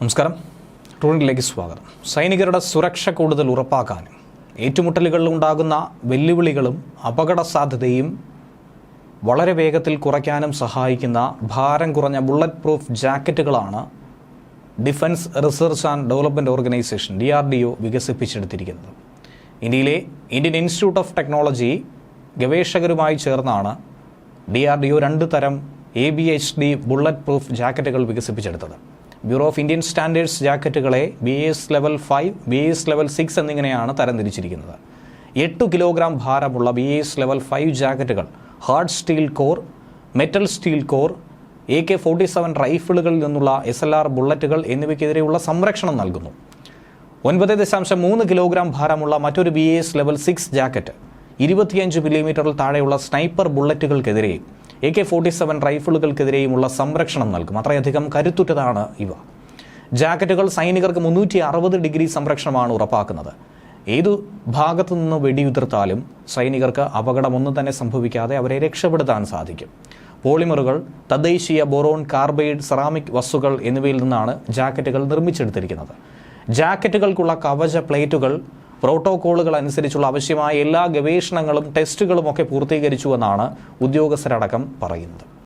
നമസ്കാരം. ടൂറിലേക്ക് സ്വാഗതം. സൈനികരുടെ സുരക്ഷ കൂടുതൽ ഉറപ്പാക്കാനും ഏറ്റുമുട്ടലുകളിൽ ഉണ്ടാകുന്ന വെല്ലുവിളികളും അപകട സാധ്യതയും വളരെ വേഗത്തിൽ കുറയ്ക്കാനും സഹായിക്കുന്ന ഭാരം കുറഞ്ഞ bullet proof ജാക്കറ്റുകളാണ് Defence Research and Development Organisation D R D O വികസിപ്പിച്ചെടുത്തിരിക്കുന്നത്. ഇന്ത്യയിലെ ഇന്ത്യൻ ഇൻസ്റ്റിറ്റ്യൂട്ട് ഓഫ് ടെക്നോളജി ഗവേഷകരുമായി ചേർന്നാണ് ഡി ആർ ഡി ഒ രണ്ട് തരം A B H D bullet proof ജാക്കറ്റുകൾ വികസിപ്പിച്ചെടുത്തത്. Bureau of Indian Standards ജാക്കറ്റുകളെ B S level five B S level six എന്നിങ്ങനെയാണ് തരംതിരിച്ചിരിക്കുന്നത്. എട്ട് kilogram ഭാരമുള്ള B S level five ജാക്കറ്റുകൾ hard steel core metal steel core A K forty seven റൈഫിളുകളിൽ നിന്നുള്ള S L R ബുള്ളറ്റുകൾ എന്നിവയ്ക്കെതിരെയുള്ള സംരക്ഷണം നൽകുന്നു. ഒൻപത് ദശാംശം മൂന്ന് കിലോഗ്രാം ഭാരമുള്ള മറ്റൊരു B S level six jacket ഇരുപത്തിയഞ്ച് മില്ലിമീറ്ററിൽ താഴെയുള്ള സ്നൈപ്പർ ബുള്ളറ്റുകൾക്കെതിരെയും എ കെ ഫോർട്ടി സെവൻ റൈഫിളുകൾക്കെതിരെയുമുള്ള സംരക്ഷണം നൽകും. അത്രയധികം കരുത്തുറ്റതാണ് ഇവ. ജാക്കറ്റുകൾ സൈനികർക്ക് മുന്നൂറ്റി അറുപത് ഡിഗ്രി സംരക്ഷണമാണ് ഉറപ്പാക്കുന്നത്. ഏതു ഭാഗത്തു നിന്ന് വെടിയുതിർത്താലും സൈനികർക്ക് അപകടമൊന്നും തന്നെ സംഭവിക്കാതെ അവരെ രക്ഷപ്പെടുത്താൻ സാധിക്കും. പോളിമറുകൾ തദ്ദേശീയ ബൊറോൺ കാർബൈഡ് സെറാമിക് വസ്തുക്കൾ എന്നിവയിൽ നിന്നാണ് ജാക്കറ്റുകൾ നിർമ്മിച്ചെടുത്തിരിക്കുന്നത്. ജാക്കറ്റുകൾക്കുള്ള കവച പ്ലേറ്റുകൾ പ്രോട്ടോക്കോളുകൾ അനുസരിച്ചുള്ള ആവശ്യമായ എല്ലാ ഗവേഷണങ്ങളും ടെസ്റ്റുകളും ഒക്കെ പൂർത്തീകരിച്ചുവെന്നാണ് ഉദ്യോഗസ്ഥരടക്കം പറയുന്നത്.